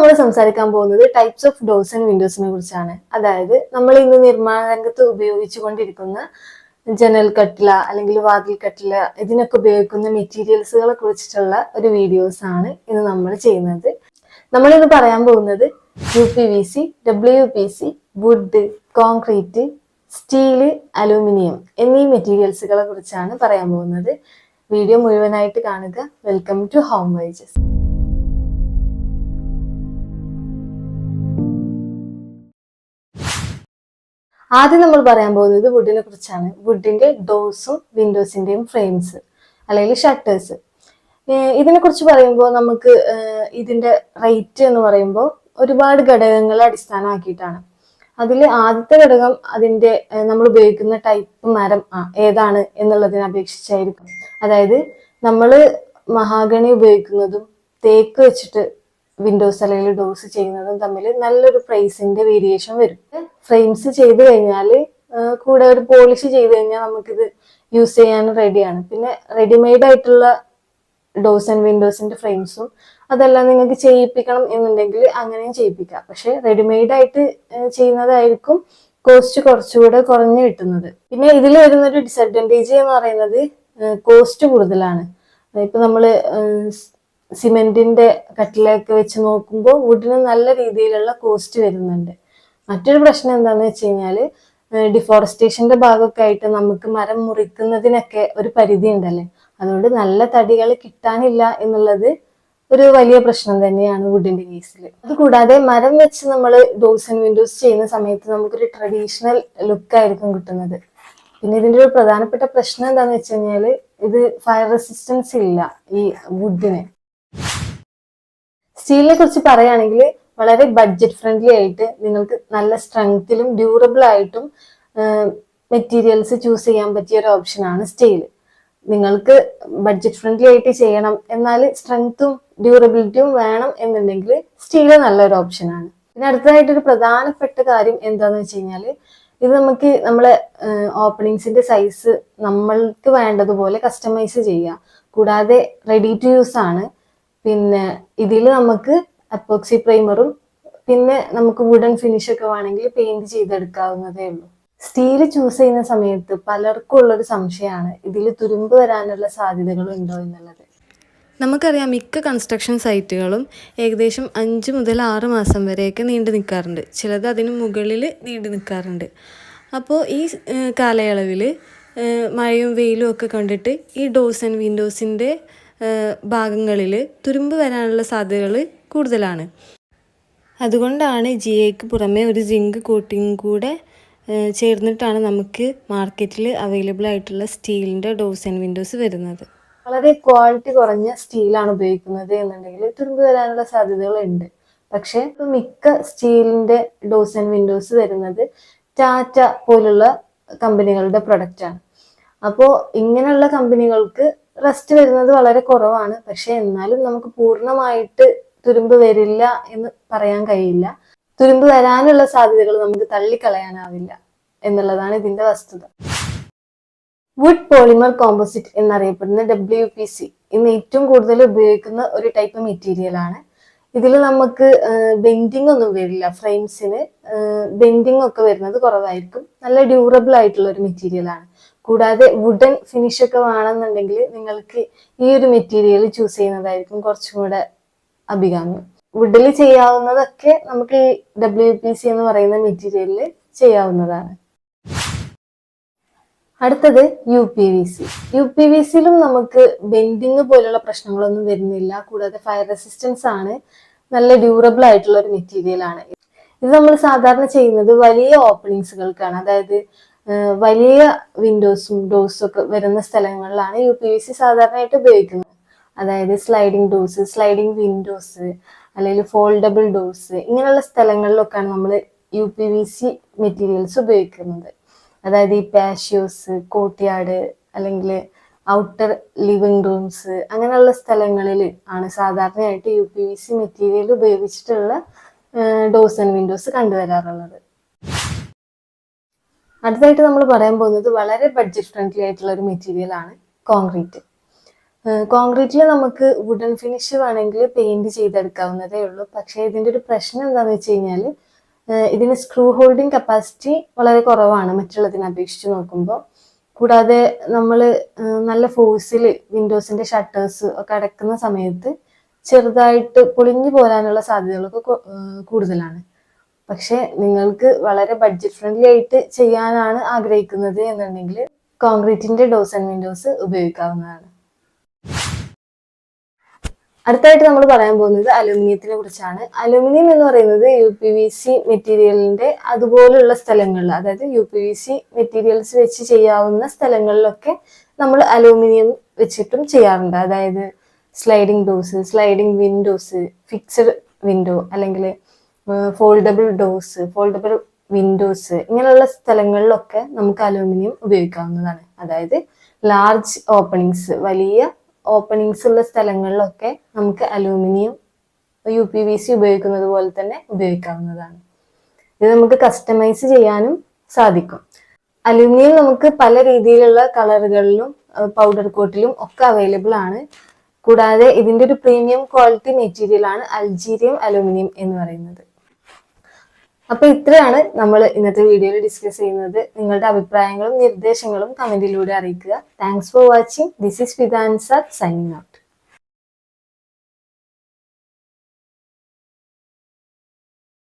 നമ്മൾ സംസാരിക്കാൻ പോകുന്നത് ടൈപ്സ് ഓഫ് ഡോർസ് ആൻഡ് വിൻഡോസിനെ കുറിച്ചാണ്. അതായത് നമ്മൾ ഇന്ന് നിർമ്മാണ രംഗത്ത് ഉപയോഗിച്ചുകൊണ്ടിരിക്കുന്ന ജനൽ കട്ടില അല്ലെങ്കിൽ വാതിൽ കട്ടില ഇതിനൊക്കെ ഉപയോഗിക്കുന്ന മെറ്റീരിയൽസുകളെ കുറിച്ചിട്ടുള്ള ഒരു വീഡിയോസ് ആണ് ഇന്ന് നമ്മൾ ചെയ്യുന്നത്. നമ്മളിന്ന് പറയാൻ പോകുന്നത് U P V C W P C wood concrete steel aluminium എന്നീ മെറ്റീരിയൽസുകളെ കുറിച്ചാണ് പറയാൻ പോകുന്നത്. വീഡിയോ മുഴുവനായിട്ട് കാണുക. വെൽക്കം ടു ഹോം വൈജസ് ആദ്യം നമ്മൾ പറയാൻ പോകുന്നത് വുഡിനെ കുറിച്ചാണ്. വുഡിന്റെ ഡോർസും വിൻഡോസിന്റെയും ഫ്രെയിംസ് അല്ലെങ്കിൽ ഷട്ടേഴ്സ് ഇതിനെ കുറിച്ച് പറയുമ്പോൾ നമുക്ക് ഇതിന്റെ റേറ്റ് എന്ന് പറയുമ്പോൾ ഒരുപാട് ഘടകങ്ങളെ അടിസ്ഥാനമാക്കിയിട്ടാണ്. അതിൽ ആദ്യത്തെ ഘടകം അതിന്റെ നമ്മൾ ഉപയോഗിക്കുന്ന ടൈപ്പ് മരം ഏതാണ് എന്നുള്ളതിനെ അപേക്ഷിച്ചായിരിക്കും. അതായത് നമ്മൾ മഹാഗണി ഉപയോഗിക്കുന്നതും തേക്ക് വെച്ചിട്ട് വിൻഡോസ് അല്ലെങ്കിൽ ഡോസ് ചെയ്യുന്നതും തമ്മിൽ നല്ലൊരു പ്രൈസിന്റെ വേരിയേഷൻ വരും. ഫ്രെയിംസ് ചെയ്ത് കഴിഞ്ഞാൽ കൂടെ ഒരു പോളിഷ് ചെയ്ത് കഴിഞ്ഞാൽ നമുക്കിത് യൂസ് ചെയ്യാൻ റെഡിയാണ് പിന്നെ റെഡിമെയ്ഡ് ആയിട്ടുള്ള ഡോസ് ആൻഡ് വിൻഡോസിന്റെ ഫ്രെയിംസും അതെല്ലാം നിങ്ങൾക്ക് ചെയ്യിപ്പിക്കണം എന്നുണ്ടെങ്കിൽ അങ്ങനെയും ചെയ്യിപ്പിക്കാം. പക്ഷെ റെഡിമെയ്ഡ് ആയിട്ട് ചെയ്യുന്നതായിരിക്കും കോസ്റ്റ് കുറച്ചുകൂടെ കുറഞ്ഞു കിട്ടുന്നത്. പിന്നെ ഇതിൽ വരുന്നൊരു ഡിസഡ്വാന്റേജ് എന്ന് പറയുന്നത് കോസ്റ്റ് കൂടുതലാണ്. ഇപ്പം നമ്മൾ സിമെന്റിന്റെ കട്ടിലൊക്കെ വെച്ച് നോക്കുമ്പോൾ വുഡിന് നല്ല രീതിയിലുള്ള കോസ്റ്റ് വരുന്നുണ്ട്. മറ്റൊരു പ്രശ്നം എന്താണെന്ന് വെച്ച് കഴിഞ്ഞാൽ ഡിഫോറസ്റ്റേഷന്റെ ഭാഗമൊക്കെ ആയിട്ട് നമുക്ക് മരം മുറിക്കുന്നതിനൊക്കെ ഒരു പരിധി ഉണ്ടല്ലേ? അതുകൊണ്ട് നല്ല തടികൾ കിട്ടാനില്ല എന്നുള്ളത് ഒരു വലിയ പ്രശ്നം തന്നെയാണ് വുഡിന്റെ കേസിൽ അതുകൂടാതെ മരം വെച്ച് നമ്മൾ ഡോർസ് ആൻഡ് വിൻഡോസ് ചെയ്യുന്ന സമയത്ത് നമുക്കൊരു ട്രഡീഷണൽ ലുക്ക് ആയിരിക്കും കിട്ടുന്നത്. പിന്നെ ഇതിന്റെ ഒരു പ്രധാനപ്പെട്ട പ്രശ്നം എന്താണെന്ന് വെച്ച് കഴിഞ്ഞാൽ ഇത് ഫയർ റെസിസ്റ്റൻസ് ഇല്ല ഈ വുഡിന് സ്റ്റീലിനെ കുറിച്ച് പറയുകയാണെങ്കിൽ വളരെ ബഡ്ജറ്റ് ഫ്രണ്ട്ലി ആയിട്ട് നിങ്ങൾക്ക് നല്ല സ്ട്രെങ്ത്തിലും ഡ്യൂറബിൾ ആയിട്ടും മെറ്റീരിയൽസ് ചൂസ് ചെയ്യാൻ പറ്റിയ ഒരു ഓപ്ഷനാണ് സ്റ്റീൽ നിങ്ങൾക്ക് ബഡ്ജറ്റ് ഫ്രണ്ട്ലി ആയിട്ട് ചെയ്യണം. എന്നാൽ സ്ട്രെങ്ത്തും ഡ്യൂറബിലിറ്റിയും വേണം എന്നുണ്ടെങ്കിൽ സ്റ്റീൽ നല്ലൊരു ഓപ്ഷനാണ് പിന്നെ അടുത്തതായിട്ട് ഒരു പ്രധാനപ്പെട്ട കാര്യം എന്താന്ന് വെച്ച് കഴിഞ്ഞാൽ ഇത് നമുക്ക് നമ്മളെ ഓപ്പണിങ്സിന്റെ സൈസ് നമ്മൾക്ക് വേണ്ടതുപോലെ കസ്റ്റമൈസ് ചെയ്യാം കൂടാതെ റെഡി ടു യൂസ് ആണ്. പിന്നെ ഇതിൽ നമുക്ക് അപ്പോക്സി പ്രൈമറും പിന്നെ നമുക്ക് വുഡൻ ഫിനിഷ് ഒക്കെ വേണമെങ്കിൽ പെയിന്റ് ചെയ്തെടുക്കാവുന്നതേ ഉള്ളൂ. സ്റ്റീൽ ചൂസ് ചെയ്യുന്ന സമയത്ത് പലർക്കും ഉള്ളൊരു സംശയമാണ് ഇതിൽ തുരുമ്പ് വരാനുള്ള സാധ്യതകൾ ഉണ്ടോ എന്നുള്ളത്. നമുക്കറിയാം മിക്ക കൺസ്ട്രക്ഷൻ സൈറ്റുകളും ഏകദേശം അഞ്ച് മുതൽ ആറ് മാസം വരെയൊക്കെ നീണ്ടു നിൽക്കാറുണ്ട്. ചിലത് അതിന് മുകളിൽ നീണ്ടു നിൽക്കാറുണ്ട്. അപ്പോൾ ഈ കാലയളവിൽ മഴയും വെയിലും ഒക്കെ കണ്ടിട്ട് ഈ ഡോസ് ആൻഡ് വിൻഡോസിന്റെ ഭാഗങ്ങളിൽ തുരുമ്പ് വരാനുള്ള സാധ്യതകൾ കൂടുതലാണ്. അതുകൊണ്ടാണ് ജി എക്ക് പുറമെ ഒരു സിങ്ക് കോട്ടിങ് കൂടെ ചേർന്നിട്ടാണ് നമുക്ക് മാർക്കറ്റിൽ അവൈലബിൾ ആയിട്ടുള്ള സ്റ്റീലിന്റെ ഡോസ് ആൻഡ് വിൻഡോസ് വരുന്നത്. വളരെ ക്വാളിറ്റി കുറഞ്ഞ സ്റ്റീലാണ് ഉപയോഗിക്കുന്നത് എന്നുണ്ടെങ്കിൽ തുരുമ്പ് വരാനുള്ള സാധ്യതകളുണ്ട്. പക്ഷേ ഇപ്പൊ മിക്ക സ്റ്റീലിന്റെ ഡോസ് ആൻഡ് വിൻഡോസ് വരുന്നത് ടാറ്റ പോലുള്ള കമ്പനികളുടെ പ്രൊഡക്റ്റാണ് അപ്പോൾ ഇങ്ങനെയുള്ള കമ്പനികൾക്ക് റെസ്റ്റ് വരുന്നത് വളരെ കുറവാണ്. പക്ഷെ എന്നാലും നമുക്ക് പൂർണമായിട്ട് തുരുമ്പ് വരില്ല എന്ന് പറയാൻ കഴിയില്ല. തുരുമ്പ് വരാനുള്ള സാധ്യതകൾ നമുക്ക് തള്ളിക്കളയാനാവില്ല എന്നുള്ളതാണ് ഇതിന്റെ വസ്തുത. വുഡ് പോളിമർ കോമ്പോസിറ്റ് എന്നറിയപ്പെടുന്ന ഡബ്ല്യു പി സി ഇന്ന് ഏറ്റവും കൂടുതൽ ഉപയോഗിക്കുന്ന ഒരു ടൈപ്പ് മെറ്റീരിയൽ ആണ്. ഇതിൽ നമുക്ക് ബെൻഡിങ് ഒന്നും വരില്ല. ഫ്രെയിംസിന് ബെൻഡിങ് ഒക്കെ വരുന്നത് കുറവായിരിക്കും. നല്ല ഡ്യൂറബിൾ ആയിട്ടുള്ള ഒരു മെറ്റീരിയൽ ആണ്. കൂടാതെ വുഡൻ ഫിനിഷ് ഒക്കെ വേണമെന്നുണ്ടെങ്കിൽ നിങ്ങൾക്ക് ഈ ഒരു മെറ്റീരിയൽ ചൂസ് ചെയ്യുന്നതായിരിക്കും കുറച്ചും കൂടെ അഭികാമ്യം. വുഡിൽ ചെയ്യാവുന്നതൊക്കെ നമുക്ക് ഈ ഡബ്ല്യു പി സി എന്ന് പറയുന്ന മെറ്റീരിയലിൽ ചെയ്യാവുന്നതാണ്. അടുത്തത് U P V C U P V സിയിലും നമുക്ക് ബെൻഡിങ് പോലുള്ള പ്രശ്നങ്ങളൊന്നും വരുന്നില്ല. കൂടാതെ ഫയർ റെസിസ്റ്റൻസ് ആണ് നല്ല ഡ്യൂറബിൾ ആയിട്ടുള്ള ഒരു മെറ്റീരിയൽ ആണ്. ഇത് നമ്മൾ സാധാരണ ചെയ്യുന്നത് വലിയ ഓപ്പണിങ്സുകൾക്കാണ് അതായത് വലിയ വിൻഡോസും ഡോസും ഒക്കെ വരുന്ന സ്ഥലങ്ങളിലാണ് യു പി വി സി സാധാരണയായിട്ട് ഉപയോഗിക്കുന്നത്. അതായത് സ്ലൈഡിങ് ഡോസ് സ്ലൈഡിങ് വിൻഡോസ് അല്ലെങ്കിൽ ഫോൾഡബിൾ ഡോസ് ഇങ്ങനെയുള്ള സ്ഥലങ്ങളിലൊക്കെയാണ് നമ്മൾ U P V C materials ഉപയോഗിക്കുന്നത്. അതായത് ഈ പാഷ്യോസ് കോട്ടിയാട് അല്ലെങ്കിൽ ഔട്ടർ ലിവിങ് റൂംസ് അങ്ങനെയുള്ള സ്ഥലങ്ങളിൽ ആണ് സാധാരണയായിട്ട് U P V C material ഉപയോഗിച്ചിട്ടുള്ള ഡോസ് ആൻഡ് വിൻഡോസ് കണ്ടുവരാറുള്ളത്. അടുത്തായിട്ട് നമ്മൾ പറയാൻ പോകുന്നത് വളരെ ബഡ്ജറ്റ് ഫ്രണ്ട്ലി ആയിട്ടുള്ള ഒരു മെറ്റീരിയൽ ആണ് കോൺക്രീറ്റ് കോൺക്രീറ്റിൽ നമുക്ക് വുഡൻ ഫിനിഷ് വേണമെങ്കിൽ പെയിന്റ് ചെയ്തെടുക്കാവുന്നതേ ഉള്ളൂ. പക്ഷേ ഇതിന്റെ ഒരു പ്രശ്നം എന്താണെന്ന് വെച്ച് കഴിഞ്ഞാൽ ഇതിന് സ്ക്രൂ ഹോൾഡിംഗ് കപ്പാസിറ്റി വളരെ കുറവാണ് മറ്റുള്ളതിനെ അപേക്ഷിച്ച് നോക്കുമ്പോൾ കൂടാതെ നമ്മൾ നല്ല ഫോഴ്സിൽ വിൻഡോസിന്റെ ഷട്ടേഴ്സ് ഒക്കെ അടക്കുന്ന സമയത്ത് ചെറുതായിട്ട് പൊളിഞ്ഞു പോരാനുള്ള സാധ്യതകളൊക്കെ കൂടുതലാണ്. പക്ഷെ നിങ്ങൾക്ക് വളരെ ബഡ്ജറ്റ് ഫ്രണ്ട്ലി ആയിട്ട് ചെയ്യാനാണ് ആഗ്രഹിക്കുന്നത് എന്നുണ്ടെങ്കിൽ കോൺക്രീറ്റിന്റെ ഡോസ് ആൻഡ് വിൻഡോസ് ഉപയോഗിക്കാവുന്നതാണ്. അടുത്തായിട്ട് നമ്മൾ പറയാൻ പോകുന്നത് അലുമിനിയത്തിനെ കുറിച്ചാണ്. അലുമിനിയം എന്ന് പറയുന്നത് യു പി വി സി മെറ്റീരിയലിന്റെ അതുപോലുള്ള സ്ഥലങ്ങളിൽ അതായത് U P V C materials വെച്ച് ചെയ്യാവുന്ന സ്ഥലങ്ങളിലൊക്കെ നമ്മൾ അലുമിനിയം വെച്ചിട്ടും ചെയ്യാറുണ്ട്. അതായത് sliding doors sliding windows fixed window അല്ലെങ്കിൽ ഫോൾഡബിൾ ഡോസ് ഫോൾഡബിൾ വിൻഡോസ് ഇങ്ങനെയുള്ള സ്ഥലങ്ങളിലൊക്കെ നമുക്ക് അലൂമിനിയം ഉപയോഗിക്കാവുന്നതാണ്. അതായത് ലാർജ് ഓപ്പണിങ്സ് വലിയ ഓപ്പണിങ്സ് ഉള്ള സ്ഥലങ്ങളിലൊക്കെ നമുക്ക് aluminium U P V C ഉപയോഗിക്കുന്നത് പോലെ തന്നെ ഉപയോഗിക്കാവുന്നതാണ്. ഇത് നമുക്ക് കസ്റ്റമൈസ് ചെയ്യാനും സാധിക്കും. അലൂമിനിയം നമുക്ക് പല രീതിയിലുള്ള കളറുകളിലും പൗഡർ കോട്ടിലും ഒക്കെ അവൈലബിൾ ആണ്. കൂടാതെ ഇതിന്റെ ഒരു പ്രീമിയം ക്വാളിറ്റി മെറ്റീരിയൽ ആണ് അൾജീരിയം അലൂമിനിയം എന്ന് പറയുന്നത്. അപ്പൊ ഇത്രയാണ് നമ്മൾ ഇന്നത്തെ വീഡിയോയിൽ ഡിസ്കസ് ചെയ്യുന്നത്. നിങ്ങളുടെ അഭിപ്രായങ്ങളും നിർദ്ദേശങ്ങളും കമന്റിലൂടെ അറിയിക്കുക. Thanks for watching this is വിധാൻസർ signing